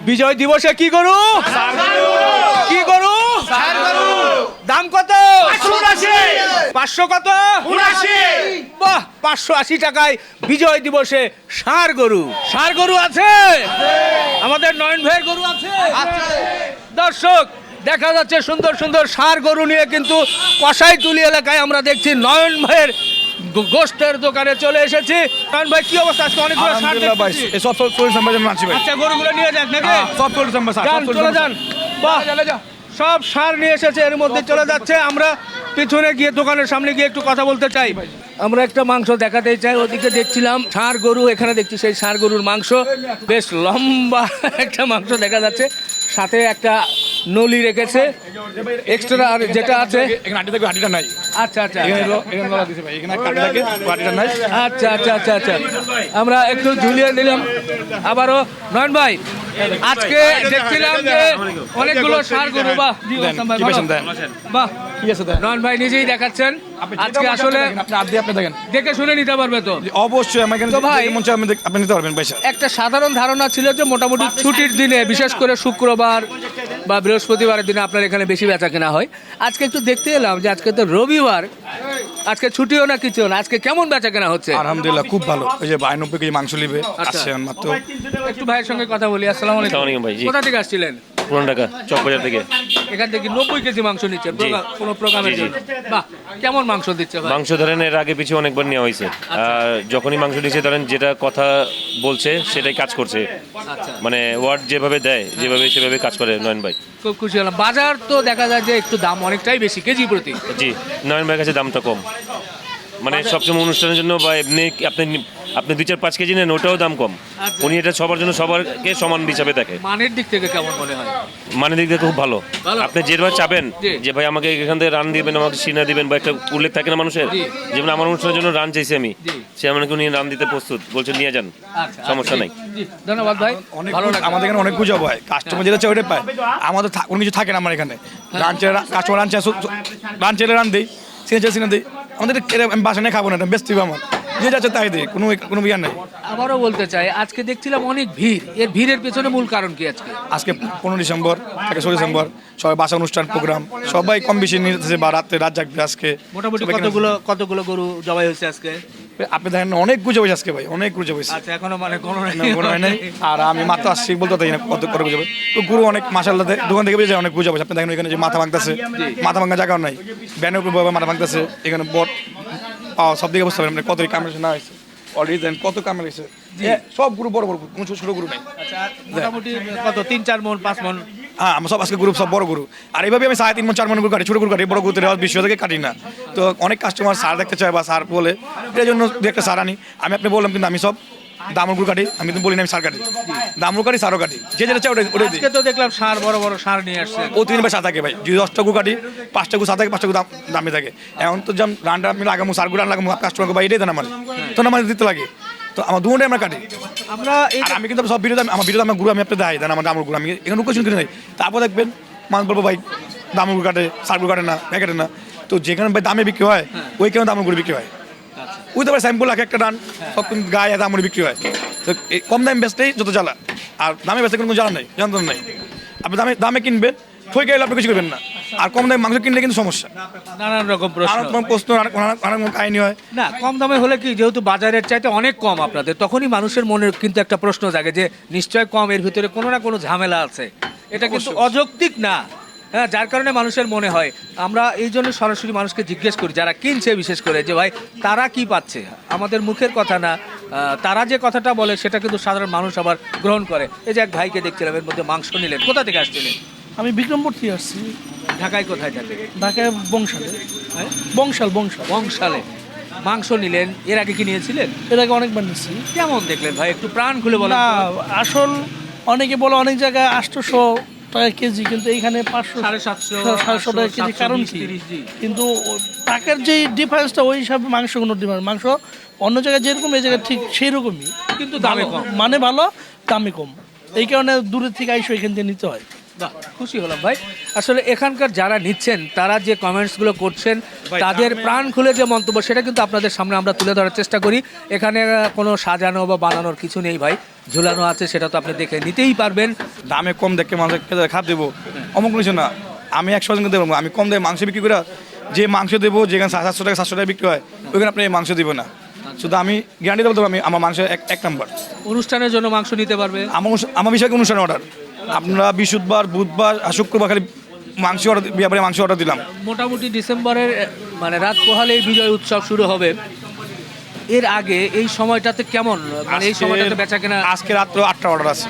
বিজয় দিবসে কি গরু কি গরু দাম কত? পাঁচশো কত? বাহ পাঁচশো আশি টাকায় বিজয় দিবসে ষাঁড় গরু। ষাঁড় গরু আছে। আমাদের নয়ন ভাইয়ের গরু আছে। দর্শক দেখা যাচ্ছে সুন্দর সুন্দর ষাঁড় গরু নিয়ে কিন্তু কষাই তুলি এলাকায় আমরা দেখছি নয়ন ভাইয়ের গোষ্ঠের দোকানে চলে এসেছি। নয়ন ভাই কি অবস্থা? আজকে অনেকগুলো ষাঁড় আলহামদুলিল্লাহ ভাই দেখতেছি। এই সব সব চল্লিশ নম্বর ভাই। আচ্ছা গরুগুলো নিয়ে যাক নাকি? হ্যাঁ, সব চল্লিশ নম্বর স্যার যান সব চলে যান। বাহ সব সার নিয়ে এসেছে এর মধ্যে চলে যাচ্ছে। আমরা পিছনে গিয়ে দোকানের সামনে গিয়ে একটু কথা বলতে চাই। আমরা একটা মাংস দেখাতে চাই ওদিকে দেখছিলাম ষাঁড় গরু এখানে দেখছি সেই ষাঁড় গরুর মাংস। বেশ লম্বা একটা মাংস দেখা যাচ্ছে। সাথে একটা নলি রেখেছে। এক্সট্রা আর যেটা আছে এখানে হাঁটি থাকবে হাঁটিটা নাই। আচ্ছা আচ্ছা। আচ্ছা আচ্ছা আচ্ছা আচ্ছা। আমরা একটু ঝুলিয়ে নিলাম। আবারও নয়ন ভাই আজকে দেখছিলাম যে অনেকগুলো সার গরু দেন। বাহ। ঠিক আছে দেন? নয়ন ভাই নিজেই দেখাচ্ছেন। আজকে আসলে আপনি আপনি দেখেন। দেখে শুনে নিতে পারবে তো। অবশ্যই আমার তো ভাই- আপনি নিতে পারবেন একটা সাধারণ ধারণা ছিল যে মোটামুটি ছুটির দিনে বিশেষ করে শুক্রবার বা বৃহস্পতিবারের দিনে আপনার এখানে বেশি বেচা কেনা হয়। আজকে একটু দেখতে এলাম যে আজকে তো রবিবার। আজকে ছুটিও না কিছু না আজকে কেমন বেচা কেনা হচ্ছে? আলহামদুলিল্লাহ খুব ভালো। ওই যে বাইনব্বই কেজি মাংস নিবে আসছেন আসছে মাত্র। একটু ভাইয়ের সঙ্গে কথা বলি আসসালামু আলাইকুম। ভাই। কোথা থেকে আসছিলেন? পুরান ঢাকা চকবাজার থেকে। এখান থেকে নব্বই কেজি মাংস নিচ্ছে কোনো প্রোগ্রামের জি, জি। জন্য। বাহ কেমন মাংস দিচ্ছে মাংস ধরেন এর আগে পিছু অনেকবার নেওয়া হয়েছে। আর যখনই মাংস নিচ্ছে ধরেন যেটা কথা বলছে সেটাই কাজ করছে। আচ্ছা। মানে ওয়ার্ড যেভাবে দেয় যেভাবে সেভাবে কাজ করে নয়ন ভাই। খুব খুশি হলাম। বাজার তো দেখা যায় যে একটু দাম অনেকটাই বেশি কেজি প্রতি। জি নয়ন ভাইয়ের কাছে দামটা কম। মানে সবসময় অনুষ্ঠানের জন্য বা এমনি আপনি আপনি দুই চার পাঁচ কেজি নেন ওটাও দাম কম। আচ্ছা। উনি এটা সবার জন্য সবারকে সমান হিসাবে দেখে। মানের দিক থেকে কেমন মনে হয়? মানে দিক দিয়ে খুব ভালো। ভালো। আপনি যেভাবে চাবেন যে ভাই আমাকে এখান থেকে রান দিবেন আমাকে সিনা দিবেন বা একটা উল্লেখ থাকে না মানুষের? যেমন আমার অনুষ্ঠানের জন্য রান চাইছি আমি। জি। সে আমাকে উনি রান দিতে প্রস্তুত। বলছে নিয়ে যান। আচ্ছা সমস্যা নাই। জি, ধন্যবাদ ভাই। অনেক ভালো লাগল। আমাদের এখানে অনেক গুজব হয় কাস্টমার যেটা চাই ওটা পায়। আমাদের থা- কোনো কিছু থাকে না আমার এখানে। রান চেলে কাস্টমার রান চাই রান চেলে রান দিই। সিনে চাই সিনে দিই। আমাদের আমি বাসা নিয়ে খাব না এটা আমার। যে যাচ্ছে তাই দিই কোনো কোনো বিয়ার নেই। আবারও বলতে চাই আজকে দেখছিলাম অনেক ভিড়। এর ভিড়ের পেছনে মূল কারণ কি আজকে? আজকে পনেরো ডিসেম্বর থেকে ষোলো ডিসেম্বর সবাই বাসা অনুষ্ঠান প্রোগ্রাম সবাই কম বেশি নিয়েছে বা রাতে রাত জাগবে আজকে। মোটামুটি কতগুলো কতগুলো গরু জবাই হয়েছে আজকে? আপনি দেখেন অনেক গুজব হয়েছে আজকে ভাই অনেক গুজব হয়েছে আচ্ছা এখনও মানে কোনো কোনো হয় নাই। আর আমি মাত্র আসছি বলতে তাই না কত করে গুজবে তো গুরু অনেক মাসাল্লাহ দোকান থেকে যায় অনেক গুজব হয়েছে আপনি দেখেন এখানে যে মাথা ভাঙতেছে। মাথা ভাঙা জায়গাও নাই। ব্যানের উপর মাথা ভাঙতেছে। এখানে বট পাওয়া সব দিকে বুঝতে পারেন মানে কত কামের না হয়েছে। অলরেডি দেন কত কামের হয়েছে সব গুরু বড় বড় কোনো ছোট ছোট গুরু নাই। আচ্ছা মোটামুটি কত? তিন চার মন পাঁচ মন? হ্যাঁ আমার সব আজকে গ্রুপ সব বড় গুরু আর এইভাবে আমি সাড়ে তিন মন চার মন গুরু কাটি ছোট গুরু কাটি বড় গুরুতে রেওয়াজ বিশ্ব থেকে কাটি না। তো অনেক কাস্টমার সার দেখতে চায় বা সার বলে এটার জন্য দু একটা সার আনি। আমি আপনি বললাম কিন্তু আমি সব দামর গুরু কাটি আমি কিন্তু বলি না আমি সার কাটি। দামর কাটি সারও কাটি। যে যেটা চাই ওটাই দিই। তো দেখলাম সার বড় বড় সার নিয়ে আসছে। ও তিন ভাই সাত থাকে ভাই। যদি দশটা গু কাটি পাঁচটা গু সাত থাকে পাঁচটা গু দাম দামি থাকে। এখন তো যেমন রান্না আমি লাগামো সার গু রান লাগামো কাস্টমারকে ভাই এটাই দেন আমার তো না আমার দিতে লাগে। তো আমার দুটাই আমরা কাটি। আমরা এই আমি কিন্তু সব ভিডিও আমার ভিডিও আমার গুরু আমি আপনি দেয় দেন আমার দামর গুরু। আমি এখানে কোশ্চেন কিনে নাই। তারপর দেখবেন মানুষ বলব ভাই দামর গুরু কাটে সার গুরু কাটে না কাটে না। তো যেখানে ভাই দামে বিক্রি হয় ওই ওইখানে দামর গুরু বিক্রি হয়। ওই তো ভাই স্যাম্পল এক একটা ডান সব গায়ে দামর বিক্রি হয়। তো এই কম দামে বেচতেই যত জ্বালা। আর দামে বেচতে কোনো জ্বালা নেই যন্ত্রণা নেই। আপনি দামে দামে কিনবেন ঠই গেলে আপনি কিছু করবেন না। আর কম দামে মাংস কিনলে কিন্তু সমস্যা। নানান রকম প্রশ্ন। আর প্রশ্ন কাহিনী হয়। না কম দামে হলে কি যেহেতু বাজারের চাইতে অনেক কম আপনাদের তখনই মানুষের মনে কিন্তু একটা প্রশ্ন জাগে যে নিশ্চয় কম এর ভিতরে কোনো না কোনো ঝামেলা আছে। এটা কিন্তু অযৌক্তিক না। হ্যাঁ যার কারণে মানুষের মনে হয় আমরা এই জন্য সরাসরি মানুষকে জিজ্ঞেস করি যারা কিনছে বিশেষ করে যে ভাই তারা কি পাচ্ছে? আমাদের মুখের কথা না তারা যে কথাটা বলে সেটা কিন্তু সাধারণ মানুষ আবার গ্রহণ করে। এই যে এক ভাইকে দেখছিলাম এর মধ্যে মাংস নিলেন কোথা থেকে আসছিলেন? আমি বিক্রমপুর থেকে আসছি। ঢাকায় কোথায় থাকে ঢাকায় বংশালে। হ্যাঁ? বংশাল বংশাল। বংশালে। মাংস নিলেন এর আগে কি নিয়েছিলেন? এর আগে অনেকবার নিচ্ছি কেমন দেখলেন ভাই? একটু প্রাণ খুলে বলেন না আসল অনেকে বলে অনেক জায়গায় আটশোশো টাকা কেজি কিন্তু এইখানে পাঁচশো সাড়ে সাতশো, সাতশো টাকা কেজি কারণ কি? কিন্তু টাকার যে ডিফারেন্সটা ওই হিসাবে মাংস কোনো ডিফারেন্স মাংস অন্য জায়গায় যেরকম এই জায়গায় ঠিক সেই রকমই কিন্তু দামে কম। মানে ভালো দামে কম। এই কারণে দূরের থেকে আইসো এখান থেকে নিতে হয়। বাহ খুশি হলাম ভাই। আসলে এখানকার যারা নিচ্ছেন তারা যে কমেন্টসগুলো করছেন তাদের প্রাণ খুলে যে মন্তব্য সেটা কিন্তু আপনাদের সামনে আমরা তুলে ধরার চেষ্টা করি। এখানে কোনো সাজানো বা বানানোর কিছু নেই ভাই। ঝুলানো আছে সেটা তো আপনি দেখে নিতেই পারবেন। দামে কম দেখে মানুষ খাপ দেবো। অমুক কিছু না। আমি একশো জনকে দেবো। আমি কম দামে মাংস বিক্রি করে যে মাংস দেবো যেখানে সাতশো টাকা সাতশো টাকা বিক্রি হয় ওইখানে আপনি মাংস দিব না। শুধু আমি গ্যারান্টি দেবো আমি আমার মাংস এক এক নম্বর অনুষ্ঠানের জন্য মাংস নিতে পারবে। আমার আমার বিষয়ে অনুষ্ঠান অর্ডার আপনারা বৃহস্পতিবার বুধবার আর শুক্রবার খালি মাংস অর্ডার ব্যাপারে মাংস অর্ডার দিলাম। মোটামুটি ডিসেম্বরের মানে রাত পোহালেই বিজয় উৎসব শুরু হবে। এর আগে এই সময়টাতে কেমন? মানে এই সময়টাতে বেচা কেনা আজকে রাত্রে আটটা অর্ডার আছে।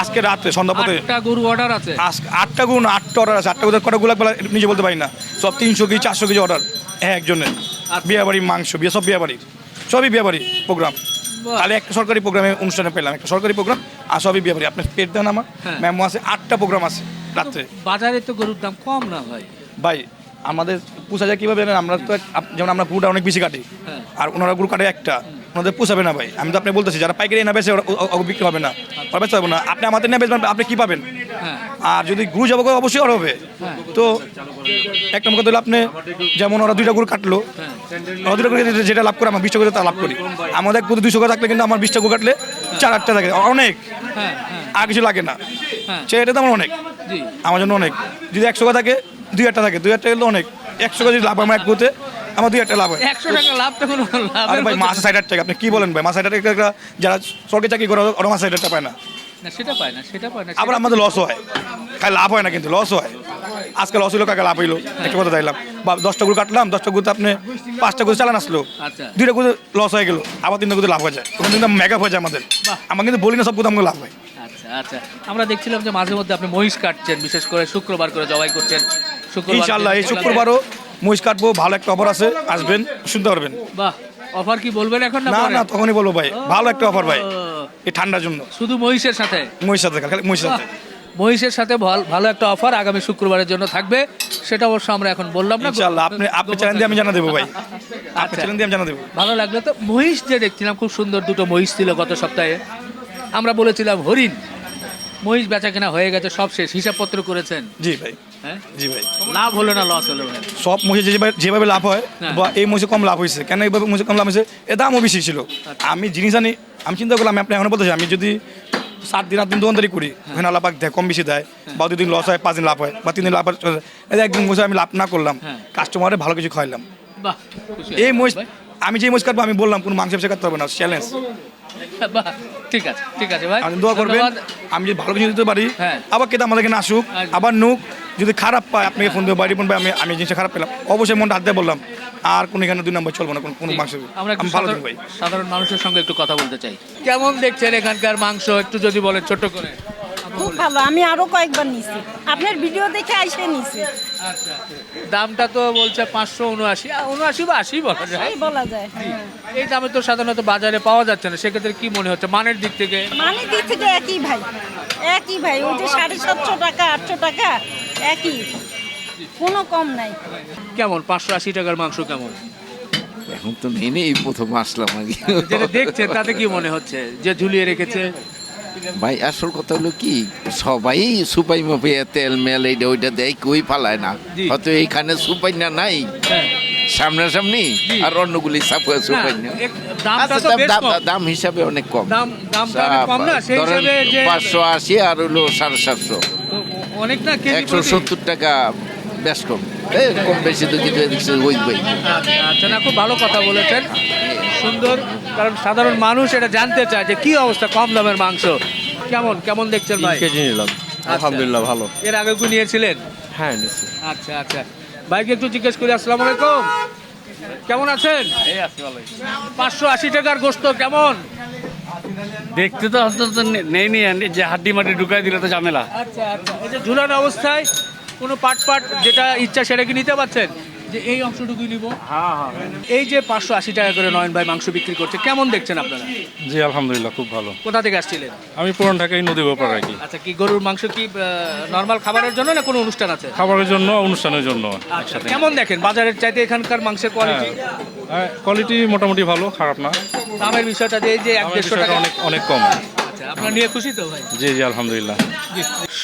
আজকে রাত্রে সন্ধ্যা পথে আটটা গরু অর্ডার আছে? আজকে আটটা গুণ আটটা অর্ডার আছে। আটটা গুণ কটা গুলা বলা নিজে বলতে পারি না। সব তিনশো কেজি চারশো কেজি অর্ডার হ্যাঁ একজনের। বিয়ে বাড়ির মাংস বিয়ে সব বিয়ে বাড়ির সবই বিয়ে বাড়ি প্রোগ্রাম বাহ। খালি একটা সরকারি প্রোগ্রামে অনুষ্ঠানে পেলাম একটা সরকারি প্রোগ্রাম আর সবই বিয়ে বাড়ি। আপনার পেট দেন আমার ম্যামো ম্যামও আছে আটটা প্রোগ্রাম আছে রাত্রে। বাজারে তো গরুর দাম কম না ভাই। ভাই আমাদের পোষা যায় কীভাবে? আমরা তো যেমন আমরা গুড়টা অনেক বেশি কাটি। হ্যাঁ। আর ওনারা গুড় কাটে একটা। ওনাদের পোষাবে না ভাই। আমি তো আপনি বলতেছি যারা পাইকারি না বেছে ও- বিক্রি হবে না। ওরা হবে না। আপনি আমাদের না বেচবেন আপনি কী পাবেন? আর যদি গুরু যাব অবশ্যই ওরা হবে। তো এক নম্বর কথা হলো আপনি যেমন ওরা দুইটা গুড় কাটলো। ওরা দুইটা কেটে যেটা লাভ করে আমার বিশটা করে তা লাভ করি। আমাদের গুড় দুশো করে থাকলে কিন্তু আমার বিশটা গুড় কাটলে চার আটটা থাকে। অনেক। আর কিছু লাগে না। সে এটা তো আমার অনেক। আমার জন্য অনেক। যদি একশো করে থাকে দুই একটা থাকে। দুই একটা গেলে অনেক। একশো করে যদি লাভ আমার এক গুতে আমার দুই একটা লাভ হয়। একশো টাকা লাভ তো কোনো লাভ ভাই মাসে ষাট হাজার টাকা। আপনি কি বলেন ভাই? মাসে ষাট টাকা যারা সরকারি চাকরি করে ওরা মাসে ষাট টাকা পায় না। না সেটা পায় না সেটা পায় না আবার আমাদের লস হয়। খালি লাভ হয় না কিন্তু লস হয়। আজকে লস হইল কাকে লাভ হইল। একটা কথা দিলাম। বা দশটা গুলো কাটলাম দশটা গুলোতে আপনি পাঁচটা গুলো চালান আসলো। আচ্ছা। দুইটা গুলো লস হয়ে গেল আবার তিনটা গুলো লাভ হয়ে যায়। ওখানে কিন্তু মেকআপ হয়ে যায় আমাদের। আমার কিন্তু বলি না সবগুলো আমাকে লাভ হয়। আচ্ছা আচ্ছা। আমরা দেখছিলাম যে মাঝে মধ্যে আপনি মহিষ কাটছেন বিশেষ করে শুক্রবার করে জবাই করছেন। শুক্রবার ইনশাল্লাহ এই শুক্রবারও মহিষ কাটবো ভালো একটা অফার আছে আসবেন শুনতে পারবেন। বাহ অফার কি বলবেন এখন না না তখনই বলব ভাই ভালো একটা অফার ভাই। এই ঠান্ডার জন্য। শুধু মহিষের সাথে? মহিষ সাথে খালি মহিষের সাথে। মহিষের সাথে ভাল- ভালো একটা অফার আগামী শুক্রবারের জন্য থাকবে। সেটা অবশ্য আমরা এখন বললাম না। ইনশাল্লাহ আপনি আপনি চ্যানেল দিয়ে আমি জানা দেবো ভাই। আপনি। চ্যানেল দিয়ে আমি জানা দেবো। ভালো লাগল তো। মহিষ যে দেখছিলাম খুব সুন্দর দুটো মহিষ ছিল গত সপ্তাহে। আমরা বলেছিলাম হরিণ। মহিষ বেচা কেনা হয়ে গেছে সব শেষ। হিসাবপত্র করেছেন? জি ভাই। হ্যাঁ? জি ভাই। লাভ হলো না লস হলো ভাই? সব মহিষে যেভাবে লাভ হয় হ্যাঁ। বা এই মহিষে কম লাভ হয়েছে। কেন এইভাবে মহিষে কম লাভ হয়েছে? এর দামও বেশি ছিল। আচ্ছা। আমি জিনিস আনি আমি চিন্তা করলাম আমি আপনি এখন বলতেছি আমি যদি সাত দিন আট দিন দোকানদারি করি হ্যাঁ। ওখানে আল্লাহ পাক দেয় কম বেশি দেয় বা দুদিন লস হয় পাঁচ দিন লাভ হয় বা তিন দিন লাভ হয় একদিন বসে আমি লাভ না করলাম হ্যাঁ। কাস্টমারে ভালো কিছু খাওয়াইলাম। এই মহিষ আমি যে মহিষ কাটবো আমি বললাম কোনো মাংস ব্যবসা করতে হবে না চ্যালেঞ্জ বাহ ঠিক আছে ঠিক আছে ভাই। আপনি দোয়া করবেন আমি যদি ভালো কিছু দিতে পারি হ্যাঁ। আবার কেটে আমাদেরকে না আসুক আবার নুক যদি খারাপ পায় আপনাকে ফোন দেবো বাড়ি ফোন পাই আমি আমি জিনিসটা খারাপ পেলাম। অবশ্যই মনটা হাত দিয়ে বললাম আর কোনো এখানে দুই নম্বর চলবো না কোনো কোনো মাংস। আমরা ভালো সাধারণ- সাধারণ মানুষের সঙ্গে একটু কথা বলতে চাই। কেমন দেখছেন এখানকার মাংস? একটু যদি বলেন ছোট করে। খুব ভালো আমি আরও কয়েকবার নিছি। আপনার ভিডিও দেখে আইসে নিছি। আচ্ছা দামটা তো বলছে পাঁচশো উনআশি। উনআশি বা আশি বলা যায়। বলা যায় হ্যাঁ। এই দামে তো সাধারণত বাজারে পাওয়া যাচ্ছে না সেক্ষেত্রে কি মনে হচ্ছে? মানের দিক থেকে? মানে দিক থেকে একই ভাই একই ভাই। ওই যে সাড়ে সাতশো টাকা আটশো টাকা একই। কোনো কম নাই। কেমন? পাঁচশো আশি টাকার মাংস কেমন? এখন তো নেই এই প্রথম আসলাম আগে। যেটা দেখছেন তাতে কি মনে হচ্ছে? যে ঝুলিয়ে রেখেছে? ভাই আসল কথা হলো কি সবাই সুপাই মাপিয়া তেল মেল এইটা ওইটা দেয় কই ফালায় না। হয়তো এইখানে সুপাই না নাই হ্যাঁ। সামনাসামনি আর অন্যগুলি সাপুয়া সুপাই না আচ্ছা, দাম- হিসাবে অনেক কম। ধরেন পাঁচশো আশি আর হলো সাড়ে সাতশো। অনেক না একশো সত্তর টাকা বেশ কম। কম বেশি তো ভাই আচ্ছা, আচ্ছা না খুব ভালো কথা বলেছেন। সুন্দর কারণ সাধারণ মানুষ এটা জানতে চায় যে কি অবস্থা কম দামের মাংস। কেমন কেমন দেখছেন ভাই? কেজি নিলাম। আলহামদুলিল্লাহ ভালো। এর আগে কি নিয়েছিলেন? হ্যাঁ নিচ্ছি আচ্ছা আচ্ছা। ভাইকে একটু জিজ্ঞেস করি আসসালামু আলাইকুম। কেমন আছেন? এই আছি ভালোই পাঁচশো আশি টাকার গোস্ত কেমন? দেখতে তো অন্তত নেই নি আন্টি, যে হাড্ডি মাটি ঢুকাই দিলে তো ঝামেলা। আচ্ছা আচ্ছা। এই যে ঝুলানো অবস্থায় কোনো পাট পাট যেটা ইচ্ছা সেটা কি নিতে পারছেন? যে এই অংশটুকুই নিব। হ্যাঁ হ্যাঁ। এই যে পাঁচশো আশি টাকা করে নয়ন ভাই মাংস বিক্রি করছে কেমন দেখছেন আপনারা? জি আলহামদুলিল্লাহ খুব ভালো। কোথা থেকে আসছিলেন? আমি পুরান ঢাকায় নদী ব্যাপার আর কি আচ্ছা কি গরুর মাংস কি নর্মাল খাবারের জন্য না কোনো অনুষ্ঠান আছে? খাবারের জন্য অনুষ্ঠানের জন্য আচ্ছা কেমন দেখেন? বাজারের চাইতে এখানকার মাংসের কোয়ালিটি কোয়ালিটি মোটামুটি ভালো খারাপ না। দামের বিষয়টা যে এই যে এক দেড়শো টাকা অনেক অনেক কম। আচ্ছা আপনার নিয়ে খুশি তো ভাই? জি জি আলহামদুলিল্লাহ।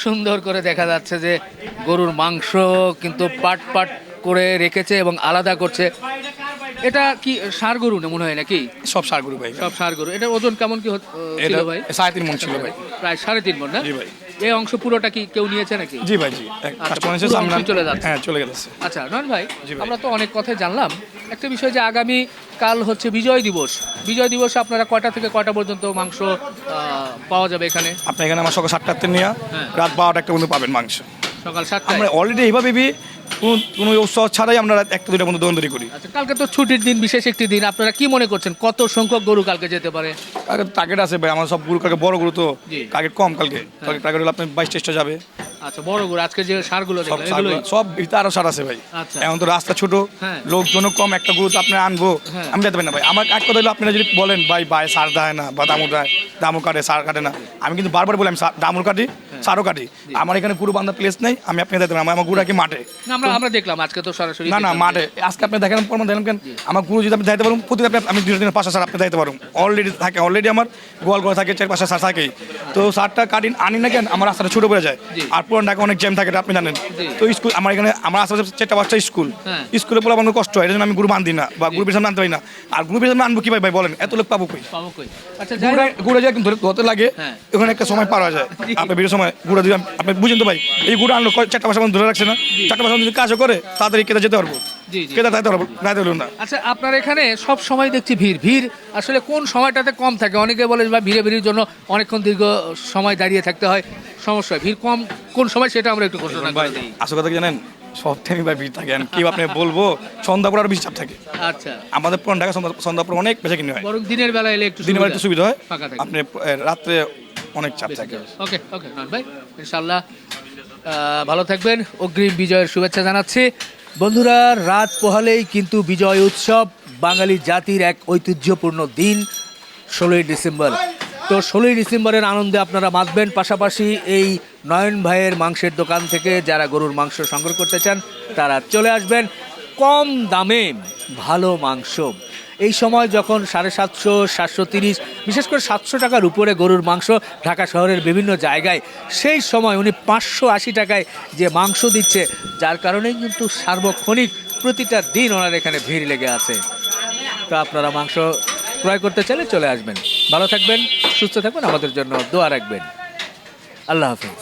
সুন্দর করে দেখা যাচ্ছে যে গরুর মাংস কিন্তু পাট পাট করে রেখেছে এবং আলাদা করছে। এটা কি সার গরু না মনে হয় নাকি? সব সার গরু ভাই। সব সার গরু। এটার ওজন কেমন কি ছিল ভাই? সাড়ে তিন মন ছিল ভাই। প্রায় সাড়ে তিন মন না? জি ভাই। এই অংশ পুরোটা কি কেউ নিয়েছে নাকি? জি ভাই জি। আচ্ছা, চলে যাচ্ছে। হ্যাঁ চলে গেছে। আচ্ছা নন ভাই আমরা তো অনেক কথাই জানলাম। একটা বিষয় যে আগামী কাল হচ্ছে বিজয় দিবস। বিজয় দিবসে আপনারা কয়টা থেকে কয়টা পর্যন্ত মাংস পাওয়া যাবে এখানে? আপনি এখানে আমার সকাল সাতটাতে নিয়ে হ্যাঁ। রাত বারোটা একটা পর্যন্ত পাবেন মাংস। সকাল সাতটায়? আমরা অলরেডি এইভাবে কোনো কোনো ছাড়াই আমরা একটা দুইটা পর্যন্ত দোকানদারি করি। আচ্ছা কালকে তো ছুটির দিন বিশেষ একটি দিন। আপনারা কি মনে করছেন কত সংখ্যক গরু কালকে যেতে পারে? কালকে টার্গেট আছে ভাই আমার সব গরু কালকে বড় গরু তো টার্গেট কম কালকে। টার্গেট হলো আপনার বাইশ টেস্টটা যাবে। আচ্ছা বড় গরু আজকে যে সারগুলো সব ভিতরে আরও সার আছে ভাই। আচ্ছা। এখন তো রাস্তা ছোট হ্যাঁ। লোকজনও কম একটা গরু তো আপনি আনব হ্যাঁ। আমি যেতে পারি না ভাই। আমার এক কথা হলো আপনারা যদি বলেন ভাই ভাই সার দেয় না বা দামও দেয় দামও কাটে সার কাটে না। আমি কিন্তু বারবার বলি আমি দামও কাটি হ্যাঁ। সারও কাটি আমার এখানে গরু বান্ধা প্লেস নেই আমি আপনি যেতে পারি আমার গরু রাখি মাঠে। না আমরা আমরা দেখলাম আজকে তো সরাসরি না না মাঠে। আজকে আপনি দেখেন প্রমাণ দেখেন কেন? আমার গুরু যদি আপনি যাইতে পারুন প্রতি আপনি আমি দুই দিন পাঁচটা সার আপনি যাইতে পারুন অলরেডি থাকে অলরেডি আমার গোয়াল করে থাকে চার পাঁচটা সার থাকেই। তো সারটা কাটি আনি না কেন? আমার রাস্তাটা ছোট পড়ে যায়। আর পুরান ঢাকা অনেক জ্যাম থাকে আপনি জানেন। তো স্কুল আমার এখানে আমার আশেপাশে চারটা বাচ্চা স্কুল। হ্যাঁ। স্কুলে পড়ে আমার কষ্ট হয় এই জন্য আমি গুরু বান্ধি না বা গ্রুপের সামনে আনতে পারি না। আর গ্রুপের সামনে আনব কি ভাই ভাই বলেন? এত লোক পাবো কই? পাবো কই? আচ্ছা ঘুরে যায় কিন্তু ধরতে লাগে হ্যাঁ। ওখানে একটা সময় পার হয়ে যায়। জি। আপনার বিয়ের সময় ঘুরে দিলাম আপনি বুঝেন তো ভাই এই ঘুরে আনলো চারটা বাসা ধরে রাখছে না? চারটা বাসা যদি কাজও করে তাড়াতাড়ি কেটে যেতে পারব। কেটে না। আচ্ছা আপনার এখানে সব সময় দেখছি ভিড়। ভিড় আসলে কোন সময়টাতে কম থাকে? অনেকে বলে বা ভিড়ে ভিড়ের জন্য অনেকক্ষণ দীর্ঘ সময় দাঁড়িয়ে থাকতে হয়। সমস্যা ভিড় কম কোন সময় সেটা আমরা একটু ঘোষণা ভাই আসল কথা কি জানেন? সব টাইমই ভাই ভিড় থাকে। কি আপনি বলব সন্ধ্যা পর আরও বেশি চাপ থাকে। আচ্ছা। আমাদের পুরান ঢাকা সন্ধ্যা অনেক বেশি কিনে হয়। বরং দিনের বেলা এলে একটু দিনের বেলা একটু সুবিধা হয়। আপনি রাত্রে অনেক চাপ থাকে। ওকে ওকে ভাই ইনশাল্লাহ ভালো থাকবেন। অগ্রিম বিজয়ের শুভেচ্ছা জানাচ্ছি। বন্ধুরা রাত পোহালেই কিন্তু বিজয় উৎসব বাঙালি জাতির এক ঐতিহ্যপূর্ণ দিন ষোলোই ডিসেম্বর। তো ষোলোই ডিসেম্বরের আনন্দে আপনারা মাতবেন পাশাপাশি এই নয়ন ভাইয়ের মাংসের দোকান থেকে যারা গরুর মাংস সংগ্রহ করতে চান তারা চলে আসবেন। কম দামে ভালো মাংস এই সময় যখন সাড়ে সাতশো সাতশো তিরিশ, বিশেষ করে সাতশো টাকার উপরে গরুর মাংস ঢাকা শহরের বিভিন্ন জায়গায়, সেই সময় উনি পাঁচশো আশি টাকায় যে মাংস দিচ্ছে, যার কারণেই কিন্তু সার্বক্ষণিক প্রতিটা দিন ওনার এখানে ভিড় লেগে আছে। তো আপনারা মাংস ক্রয় করতে চাইলে চলে আসবেন। ভালো থাকবেন, সুস্থ থাকবেন, আমাদের জন্য দোয়া রাখবেন। আল্লাহ হাফিজ।